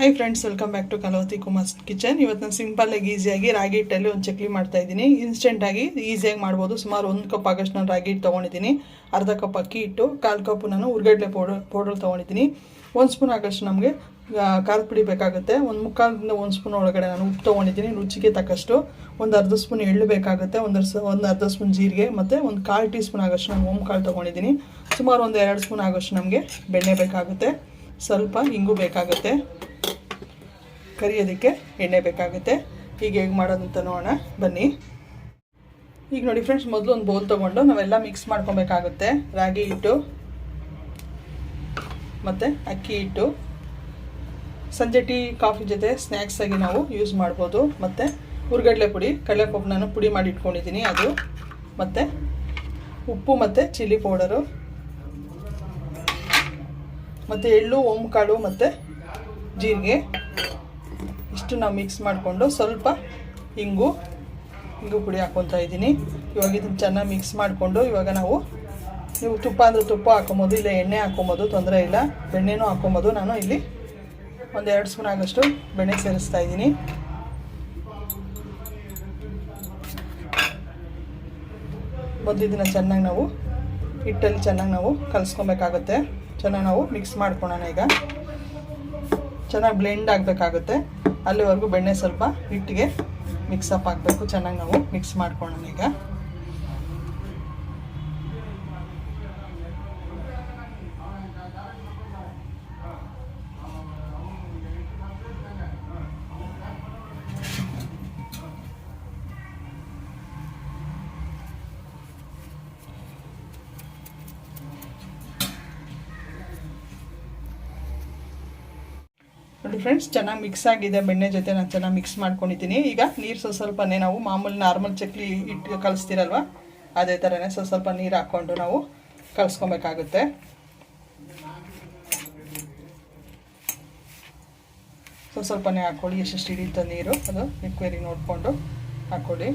Hi friends welcome back to Kalavathi Kumar kitchen ಇವತ್ತು ನಾನು ಸಿಂಪಲ್ಲಾಗಿ ಈಸಿಯಾಗಿ ರಾಗಿ ಹಿಟ್ಟಲ್ಲಿ ಒಂದು ಚಕ್ಲಿ ಮಾಡ್ತಾ ಇದ್ದೀನಿ. ಇನ್ಸ್ಟೆಂಟಾಗಿ ಈಸಿಯಾಗಿ ಮಾಡ್ಬೋದು. ಸುಮಾರು ಒಂದು ಕಪ್ ಆಗಷ್ಟು ನಾನು ರಾಗಿ ಹಿಟ್ಟು ತೊಗೊಂಡಿದ್ದೀನಿ. ಅರ್ಧ ಕಪ್ ಅಕ್ಕಿ ಹಿಟ್ಟು, ಕಾಲು ಕಪ್ ನಾನು ಉರ್ಗಡ್ಲೆ ಪೌಡರ್ ಪೌಡರ್ ತೊಗೊಂಡಿದ್ದೀನಿ. ಒಂದು ಸ್ಪೂನ್ ಆಗಷ್ಟು ನಮಗೆ ಖಾರದ ಪುಡಿ ಬೇಕಾಗುತ್ತೆ. ಒಂದು ಮುಕ್ಕಾಲಿಂದ ಒಂದು ಸ್ಪೂನ್ ಒಳಗಡೆ ನಾನು ಉಪ್ಪು ತೊಗೊಂಡಿದ್ದೀನಿ. ರುಚಿಗೆ ತಕ್ಕಷ್ಟು. ಒಂದು ಅರ್ಧ ಸ್ಪೂನ್ ಎಳ್ಳು ಬೇಕಾಗುತ್ತೆ. ಒಂದು ಒಂದು ಅರ್ಧ ಸ್ಪೂನ್ ಜೀರಿಗೆ ಮತ್ತು ಒಂದು ಕಾಲು ಟೀ ಸ್ಪೂನ್ ಆಗೋಷ್ಟು ನಾನು ಓಮ್ ಕಾಳು ತೊಗೊಂಡಿದ್ದೀನಿ. ಸುಮಾರು ಒಂದು ಎರಡು ಸ್ಪೂನ್ ಆಗೋಷ್ಟು ನಮಗೆ ಬೆಣ್ಣೆ ಬೇಕಾಗುತ್ತೆ. ಸ್ವಲ್ಪ ಇಂಗು ಬೇಕಾಗುತ್ತೆ. ಕರಿಯೋದಕ್ಕೆ ಎಣ್ಣೆ ಬೇಕಾಗುತ್ತೆ. ಈಗ ಹೇಗೆ ಮಾಡೋದಂತ ನೋಡೋಣ. ಬನ್ನಿ. ಈಗ ನೋಡಿ ಫ್ರೆಂಡ್ಸ್ ಮೊದಲು ಒಂದು ಬೌಲ್ ತೊಗೊಂಡು ನಾವೆಲ್ಲ ಮಿಕ್ಸ್ ಮಾಡ್ಕೊಬೇಕಾಗುತ್ತೆ. ರಾಗಿ ಹಿಟ್ಟು, ಮತ್ತು ಅಕ್ಕಿ ಹಿಟ್ಟು. ಸಂಜೆ ಟೀ, ಕಾಫಿ ಜೊತೆ ಸ್ನ್ಯಾಕ್ಸಾಗಿ ನಾವು ಯೂಸ್ ಮಾಡ್ಬೋದು. ಮತ್ತು ಹುರ್ಗಡ್ಲೆ ಪುಡಿ ಕಡಲೆಪಪ್ಪು ನಾನು ಪುಡಿ ಮಾಡಿ ಇಟ್ಕೊಂಡಿದ್ದೀನಿ ಅದು. ಮತ್ತು ಉಪ್ಪು ಮತ್ತು ಚಿಲ್ಲಿ ಪೌಡರು ಮತ್ತು ಎಳ್ಳು ಕಾಳು ಮತ್ತು ಜೀರಿಗೆ. ಇಷ್ಟು ನಾವು ಮಿಕ್ಸ್ ಮಾಡಿಕೊಂಡು ಸ್ವಲ್ಪ ಇಂಗು ಇಂಗು ಪುಡಿ ಹಾಕ್ಕೊತಾ ಇದ್ದೀನಿ. ಇವಾಗ ಇದನ್ನು ಚೆನ್ನಾಗಿ ಮಿಕ್ಸ್ ಮಾಡಿಕೊಂಡು ಇವಾಗ ನಾವು, ನೀವು ತುಪ್ಪ ಅಂದರೆ ತುಪ್ಪ ಹಾಕೊಬೋದು, ಇಲ್ಲ ಎಣ್ಣೆ ಹಾಕೊಬೋದು, ತೊಂದರೆ ಇಲ್ಲ. ಬೆಣ್ಣೆನೂ ಹಾಕೊಬೋದು. ನಾನು ಇಲ್ಲಿ ಒಂದು ಎರಡು ಸ್ಪೂನ್ ಆಗೋಷ್ಟು ಬೆಣ್ಣೆ ಸೇರಿಸ್ತಾ ಇದ್ದೀನಿ. ಮೊದಲು ಇದನ್ನು ಚೆನ್ನಾಗಿ ನಾವು ಹಿಟ್ಟಲ್ಲಿ ಚೆನ್ನಾಗಿ ನಾವು ಕಲಿಸ್ಕೊಬೇಕಾಗುತ್ತೆ. ಚೆನ್ನಾಗಿ ನಾವು ಮಿಕ್ಸ್ ಮಾಡ್ಕೊಳೋಣ ಈಗ. ಚೆನ್ನಾಗಿ ಬ್ಲೆಂಡ್ ಆಗಬೇಕಾಗುತ್ತೆ. ಅಲ್ಲಿವರೆಗೂ ಬೆಣ್ಣೆ ಸ್ವಲ್ಪ ಹಿಟ್ಟಿಗೆ ಮಿಕ್ಸಪ್ ಹಾಕಬೇಕು ಚೆನ್ನಾಗಿ ನಾವು ಮಿಕ್ಸ್ ಮಾಡ್ಕೊಳ್ಳೋಣ ಈಗ. ನೋಡಿ ಫ್ರೆಂಡ್ಸ್ ಚೆನ್ನಾಗಿ ಮಿಕ್ಸ್ ಆಗಿದೆ, ಬೆಣ್ಣೆ ಜೊತೆ ನಾನು ಚೆನ್ನಾಗಿ ಮಿಕ್ಸ್ ಮಾಡ್ಕೊಂಡಿದ್ದೀನಿ. ಈಗ ನೀರು ಸ್ವಲ್ಪ ಸ್ವಲ್ಪನೇ ನಾವು ಮಾಮೂಲಿ ನಾರ್ಮಲ್ ಚಕ್ಲಿ ಇಟ್ಟು ಕಲಿಸ್ತೀರಲ್ವ? ಅದೇ ಥರನೇ ಸ್ವಲ್ಪ ಸ್ವಲ್ಪ ನೀರು ಹಾಕ್ಕೊಂಡು ನಾವು ಕಲಿಸ್ಕೊಬೇಕಾಗುತ್ತೆ. ಸ್ವಲ್ಪ ಸ್ವಲ್ಪನೇ ಹಾಕ್ಕೊಳ್ಳಿ ಎಷ್ಟು ಹಿಡಿಯುತ್ತೆ ನೀರು? ಅದು ರಿಕ್ವೇರಿ ನೋಡಿಕೊಂಡು ಹಾಕ್ಕೊಳ್ಳಿ.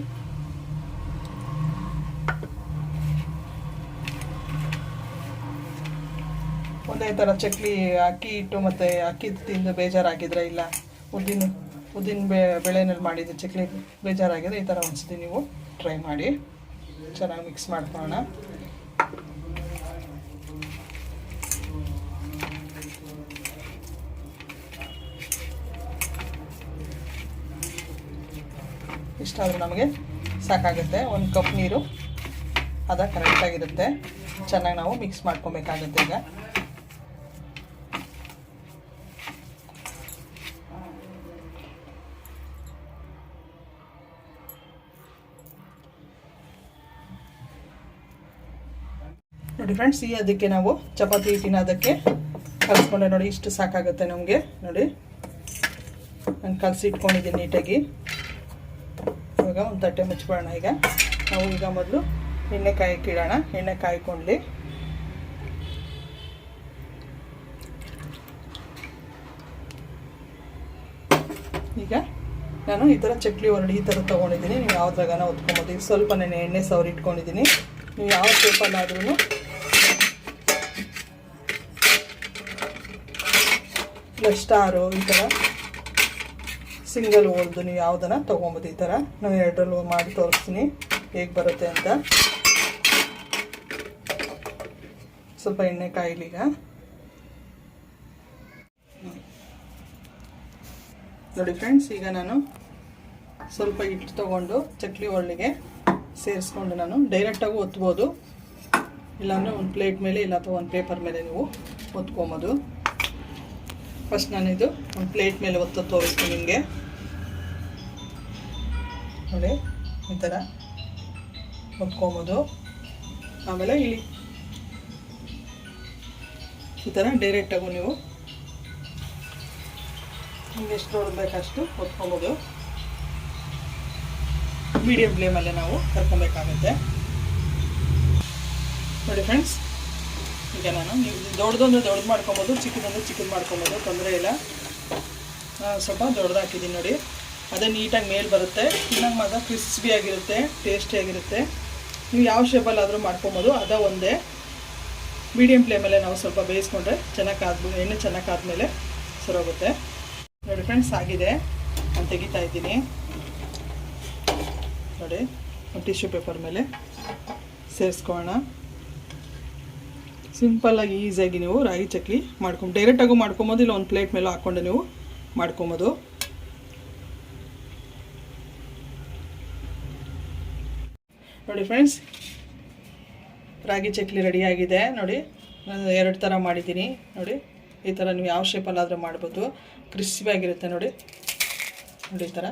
ಒಂದೇ ಥರ ಚಕ್ಲಿ ಅಕ್ಕಿ ಇಟ್ಟು ಮತ್ತು ಅಕ್ಕಿ ತಿಂದು ಬೇಜಾರಾಗಿದ್ರೆ ಇಲ್ಲ, ಉದ್ದಿನ ಉದ್ದಿನ ಬೆ, ಬೆಳೆನಲ್ಲಿ ಮಾಡಿದ್ದು ಚಕ್ಲಿ ಬೇಜಾರಾಗಿದ್ರೆ ಈ ಥರ ಒಂದ್ಸತಿ ನೀವು ಟ್ರೈ ಮಾಡಿ. ಚೆನ್ನಾಗಿ ಮಿಕ್ಸ್ ಮಾಡ್ಕೊಳ್ಳೋಣ. ಇಷ್ಟಾದರೂ ನಮಗೆ ಸಾಕಾಗುತ್ತೆ. ಒಂದು ಕಪ್ ನೀರು, ಅದ ಕರೆಕ್ಟಾಗಿರುತ್ತೆ ಚೆನ್ನಾಗಿ ನಾವು ಮಿಕ್ಸ್ ಮಾಡ್ಕೊಬೇಕಾಗುತ್ತೆ ಈಗ. ನೋಡಿ ಫ್ರೆಂಡ್ಸ್ ಈ ಅದಕ್ಕೆ ನಾವು ಚಪಾತಿ ಹಿಟ್ಟಿನ ಅದಕ್ಕೆ ಕಲಿಸ್ಕೊಂಡೆ ನೋಡಿ, ಇಷ್ಟು ಸಾಕಾಗುತ್ತೆ ನಮಗೆ. ನೋಡಿ. ನಾನು ಕಲಸಿ ಇಟ್ಕೊಂಡಿದ್ದೀನಿ ನೀಟಾಗಿ. ಇವಾಗ ಒಂದು ತಟ್ಟೆ ಮುಚ್ಕೊಳ್ಳೋಣ ಈಗ. ನಾವು ಈಗ ಮೊದಲು ಎಣ್ಣೆ ಕಾಯಕ್ಕಿಡೋಣ ಎಣ್ಣೆ ಕಾಯ್ಕೊಂಡ್ಲಿ ಈಗ ನಾನು ಈ ಥರ ಚಕ್ಲಿ ಹೊರಡಿ ಈ ಥರ ತೊಗೊಂಡಿದ್ದೀನಿ. ನೀವು ಯಾವ್ದ್ರಾಗನ ಹೊತ್ಕೊಬೋದು. ಈಗ ಸ್ವಲ್ಪ ನಾನು ಎಣ್ಣೆ ಸವರಿ ಇಟ್ಕೊಂಡಿದ್ದೀನಿ. ನೀವು ಯಾವ ಶೇಪಲ್ಲಾದ್ರೂ ಇಲ್ಲ ಸ್ಟಾರು ಈ ಥರ ಸಿಂಗಲ್ ಓಲ್ದು ನೀವು ಯಾವುದನ್ನು ತೊಗೊಬೋದು ಈ ಥರ ನಾನು ಎರಡರಲ್ಲೂ ಮಾಡಿ ತೋರಿಸ್ತೀನಿ ಹೇಗೆ ಬರುತ್ತೆ ಅಂತ. ಸ್ವಲ್ಪ ಎಣ್ಣೆ ಕಾಯಿಲಿ ಈಗ. ನೋಡಿ ಫ್ರೆಂಡ್ಸ್ ಈಗ ನಾನು ಸ್ವಲ್ಪ ಹಿಟ್ಟು ತೊಗೊಂಡು ಚಕ್ಲಿ ಒಳ್ಳಿಗೆ ಸೇರಿಸ್ಕೊಂಡು ನಾನು ಡೈರೆಕ್ಟಾಗೂ ಒತ್ಬೋದು. ಇಲ್ಲಾಂದರೆ ಒಂದು ಪ್ಲೇಟ್ ಮೇಲೆ ಇಲ್ಲ ಅಥವಾ ಒಂದು ಪೇಪರ್ ಮೇಲೆ ನೀವು ಒತ್ಕೊಬೋದು. ಫಸ್ಟ್ ನಾನು ಇದು, ಒಂದು ಪ್ಲೇಟ್ ಮೇಲೆ ಒತ್ತು ತೋರಿಸ್ತೀನಿ ನಿಮಗೆ. ನೋಡಿ, ಈ ಥರ ಒತ್ಕೊಬೋದು ಆಮೇಲೆ ಇಲ್ಲಿ. ಈ ಥರ ಡೈರೆಕ್ಟಾಗೂ ನೀವು. ನಿಮ್ಗೆ ಎಷ್ಟು ನೋಡಬೇಕಷ್ಟು ಒತ್ಕೊಬೋದು ಮೀಡಿಯಂ ಫ್ಲೇಮಲ್ಲೇ ನಾವು ಕರ್ಕೊಬೇಕಾಗುತ್ತೆ. ನೋಡಿ ಫ್ರೆಂಡ್ಸ್ ನಾನು ನೀವು ದೊಡ್ಡದೊಂದು ದೊಡ್ಡದು ಮಾಡ್ಕೊಬೋದು, ಚಿಕ್ಕದೊಂದು ಚಿಕ್ಕದು ಮಾಡ್ಕೊಬೋದು, ತೊಂದರೆ ಇಲ್ಲ. ಸ್ವಲ್ಪ ದೊಡ್ಡದು ಹಾಕಿದ್ದೀನಿ ನೋಡಿ. ಅದೇ ನೀಟಾಗಿ ಮೇಲೆ ಬರುತ್ತೆ. ತಿನ್ನಂಗೆ ಮಾತ್ರ ಕ್ರಿಸ್ಪಿಯಾಗಿರುತ್ತೆ ಟೇಸ್ಟಿಯಾಗಿರುತ್ತೆ ನೀವು ಯಾವ ಶೇಪಲ್ಲಾದರೂ ಮಾಡ್ಕೊಬೋದು. ಅದ ಒಂದೇ. ಮೀಡಿಯಮ್ ಫ್ಲೇಮಲ್ಲೇ ನಾವು ಸ್ವಲ್ಪ ಬೇಯಿಸ್ಕೊಂಡ್ರೆ ಚೆನ್ನಾಗಿ ಆದ್ಬೋದು ಎಣ್ಣೆ ಚೆನ್ನಾಗಿ ಆದಮೇಲೆ ಸರೋಗುತ್ತೆ ನೋಡಿ ಫ್ರೆಂಡ್ಸ್ ಆಗಿದೆ. ನಾನು ತೆಗಿತಾ ಇದ್ದೀನಿ. ನೋಡಿ ಟಿಶ್ಯೂ ಪೇಪರ್ ಮೇಲೆ ಸೇರಿಸ್ಕೊಳ್ಳೋಣ. ಸಿಂಪಲ್ಲಾಗಿ ಈಸಿಯಾಗಿ ನೀವು ರಾಗಿ ಚಕ್ಲಿ ಮಾಡ್ಕೊಂಡು ಡೈರೆಕ್ಟಾಗೂ ಮಾಡ್ಕೊಬೋದು, ಇಲ್ಲ ಒಂದು ಪ್ಲೇಟ್ ಮೇಲೆ ಹಾಕ್ಕೊಂಡು ನೀವು ಮಾಡ್ಕೊಬೋದು. ನೋಡಿ ಫ್ರೆಂಡ್ಸ್ ರಾಗಿ ಚಕ್ಲಿ ರೆಡಿಯಾಗಿದೆ ನೋಡಿ, ನಾನು ಎರಡು ಥರ ಮಾಡಿದ್ದೀನಿ. ನೋಡಿ, ಈ ಥರ ನೀವು ಯಾವ ಶೇಪಲ್ಲಾದರೂ ಮಾಡ್ಬೋದು. ಕ್ರಿಸ್ಪಿಯಾಗಿರುತ್ತೆ ನೋಡಿ. ನೋಡಿ ಈ ಥರ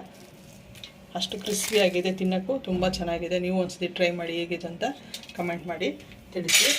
ಅಷ್ಟು ಕ್ರಿಸ್ಪಿಯಾಗಿದೆ ತಿನ್ನೋಕ್ಕೂ, ತುಂಬ ಚೆನ್ನಾಗಿದೆ. ನೀವು ಒಂದ್ಸತಿ ಟ್ರೈ ಮಾಡಿ, ಹೇಗಿದೆ ಅಂತ ಕಮೆಂಟ್ ಮಾಡಿ ತಿಳಿಸಿ.